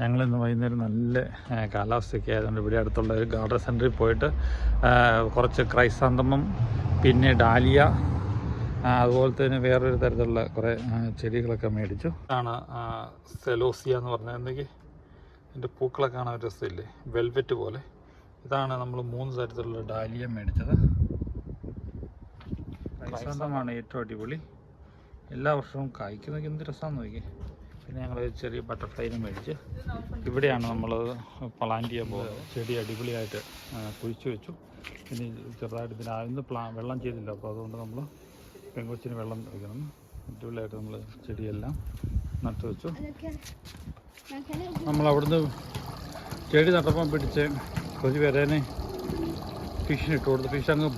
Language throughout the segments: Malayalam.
ഞങ്ങളിന്ന് വൈകുന്നേരം നല്ല കാലാവസ്ഥയൊക്കെ ആയതുകൊണ്ട് ഇവിടെ അടുത്തുള്ള ഒരു ഗാർഡൻ സെന്ററിൽ പോയിട്ട് കുറച്ച് ക്രൈസാന്തമം പിന്നെ ഡാലിയ അതുപോലെ തന്നെ വേറൊരു തരത്തിലുള്ള കുറേ ചെടികളൊക്കെ മേടിച്ചു. ആണ് സെലോസിയ എന്ന് പറഞ്ഞാൽ എന്തെങ്കിൽ എന്റെ പൂക്കളൊക്കെ കാണാൻ ഒരു രസമില്ലേ? വെൽവെറ്റ് പോലെ. ഇതാണ് നമ്മൾ മൂന്ന് തരത്തിലുള്ള ഡാലിയ മേടിച്ചത്. ക്രൈസാന്തമാണ് ഏറ്റവും അടിപൊളി. എല്ലാ വർഷവും കായ്ക്കുന്നതൊക്കെ എന്ത് രസമാണെന്ന് നോക്കി പിന്നെ ഞങ്ങൾ ചെറിയ ബട്ടർഫ്ലൈനെ മേടിച്ച് ഇവിടെയാണ് നമ്മൾ പ്ലാന്റ് ചെയ്യാൻ പോകുന്നത് ചെടി അടിപൊളിയായിട്ട് കുഴിച്ചു വെച്ചു. പിന്നെ ചെറുതായിട്ട് ഇതിന് ഇന്ന് പ്ലാ വെള്ളം ചെയ്തില്ല. അപ്പോൾ അതുകൊണ്ട് നമ്മൾ പെങ്കൊച്ചിന് വെള്ളം വയ്ക്കണം അടിപൊളിയായിട്ട് നമ്മൾ ചെടിയെല്ലാം നട്ടു വെച്ചു. നമ്മൾ അവിടുന്ന് ചെടി നട്ടപ്പം പിടിച്ച് കുറച്ച് വരേനെ ഫിഷിന് ഇട്ട് കൊടുത്ത്. ഫിഷ് അങ്ങ്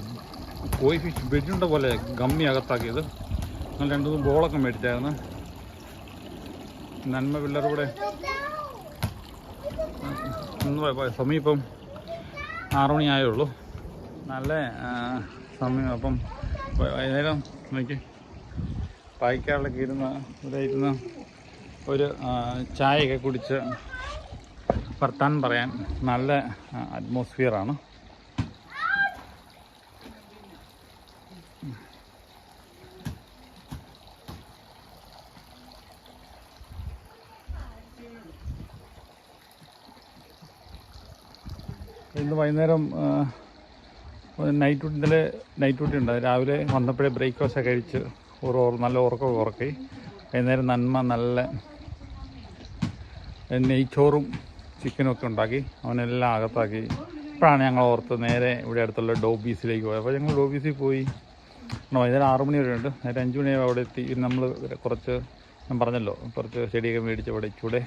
പോയി. ഫിഷ് ബെഡുണ്ട പോലെ ഗമ്മി അകത്താക്കിയത്. അങ്ങനെ രണ്ട് മൂന്ന് ബോളൊക്കെ മേടിച്ചായിരുന്നു. നന്മ പിള്ളേർ കൂടെ. ഒന്ന് പോയ- പോയ. സമയം ഇപ്പം ആറു മണി ഉള്ളൂ നല്ല സമയം. അപ്പം വൈകുന്നേരം നോക്കി പായ്ക്കാറിലൊക്കെ ഇരുന്ന് ഇവിടെ ഇരുന്ന് ഒരു ചായയൊക്കെ കുടിച്ച് വർത്താൻ പറയാൻ നല്ല അറ്റ്മോസ്ഫിയറാണ് ഇന്ന് വൈകുന്നേരം നൈറ്റ് ഡ്യൂട്ടി ഇന്നലെ നൈറ്റ് ഡ്യൂട്ടി ഉണ്ട്. രാവിലെ വന്നപ്പോഴേ ബ്രേക്ക്ഫാസ്റ്റ് ഒക്കെ കഴിച്ച് ഒരു നല്ല ഉറക്കമൊക്കെ ഉറക്കി. വൈകുന്നേരം നന്മ നല്ല നെയ്ച്ചോറും ചിക്കനും ഒക്കെ ഉണ്ടാക്കി. അവനെല്ലാം അകത്താക്കി. ഇപ്പോഴാണ് ഞങ്ങൾ ഓർത്ത് നേരെ ഇവിടെ അടുത്തുള്ള ഡോബീസിലേക്ക് പോയത്. അപ്പോൾ ഞങ്ങൾ ഡോബീസിൽ പോയി. വൈകുന്നേരം ആറു മണി വരെ ഉണ്ട് നേരെ അഞ്ച് മണി അവിടെ എത്തി. നമ്മൾ കുറച്ച് ഞാൻ പറഞ്ഞല്ലോ കുറച്ച് ചെടിയൊക്കെ മേടിച്ച് അവിടെ ചൂടെ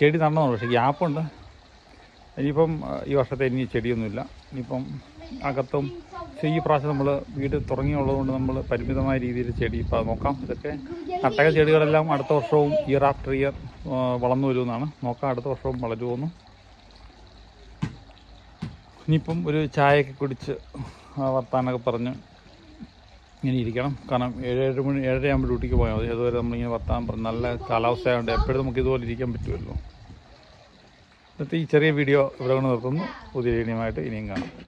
ചെടി നടന്നു പക്ഷേ ഗ്യാപ്പുണ്ട്. ഇനിയിപ്പം ഈ വർഷത്തെ ഇനി ചെടിയൊന്നുമില്ല. ഇനിയിപ്പം അകത്തും ഈ പ്രാവശ്യം നമ്മൾ വീട് തുടങ്ങിയുള്ളതുകൊണ്ട് നമ്മൾ പരിമിതമായ രീതിയിൽ ചെടി ഇപ്പം നോക്കാം. ഇതൊക്കെ നട്ടക ചെടികളെല്ലാം അടുത്ത വർഷവും ഇയർ ആഫ്റ്റർ ഇയർ വളർന്നു വരുമെന്നാണ്. നോക്കാം അടുത്ത വർഷവും വളരുമെന്ന് ഇനിയിപ്പം ഒരു ചായയൊക്കെ കുടിച്ച് വർത്താനൊക്കെ പറഞ്ഞ് ഇങ്ങനെ ഇരിക്കണം. കാരണം ഏഴ് ഏഴ് മണി ഏഴര ആകുമ്പോൾ ഡ്യൂട്ടിക്ക് പോയാൽ മതി. അതുവരെ നമ്മളിങ്ങനെ വർത്താനം പറഞ്ഞ് നല്ല കാലാവസ്ഥ ആയതുകൊണ്ട് എപ്പോഴും നമുക്ക് ഇതുപോലെ ഇരിക്കാൻ പറ്റുമല്ലോ. ഇന്നത്തെ ഈ ചെറിയ വീഡിയോ ഇവിടെ കൊണ്ട് നിർത്തുന്നു. പുതിയ വീഡിയോയുമായിട്ട് ഇനിയും കാണാം.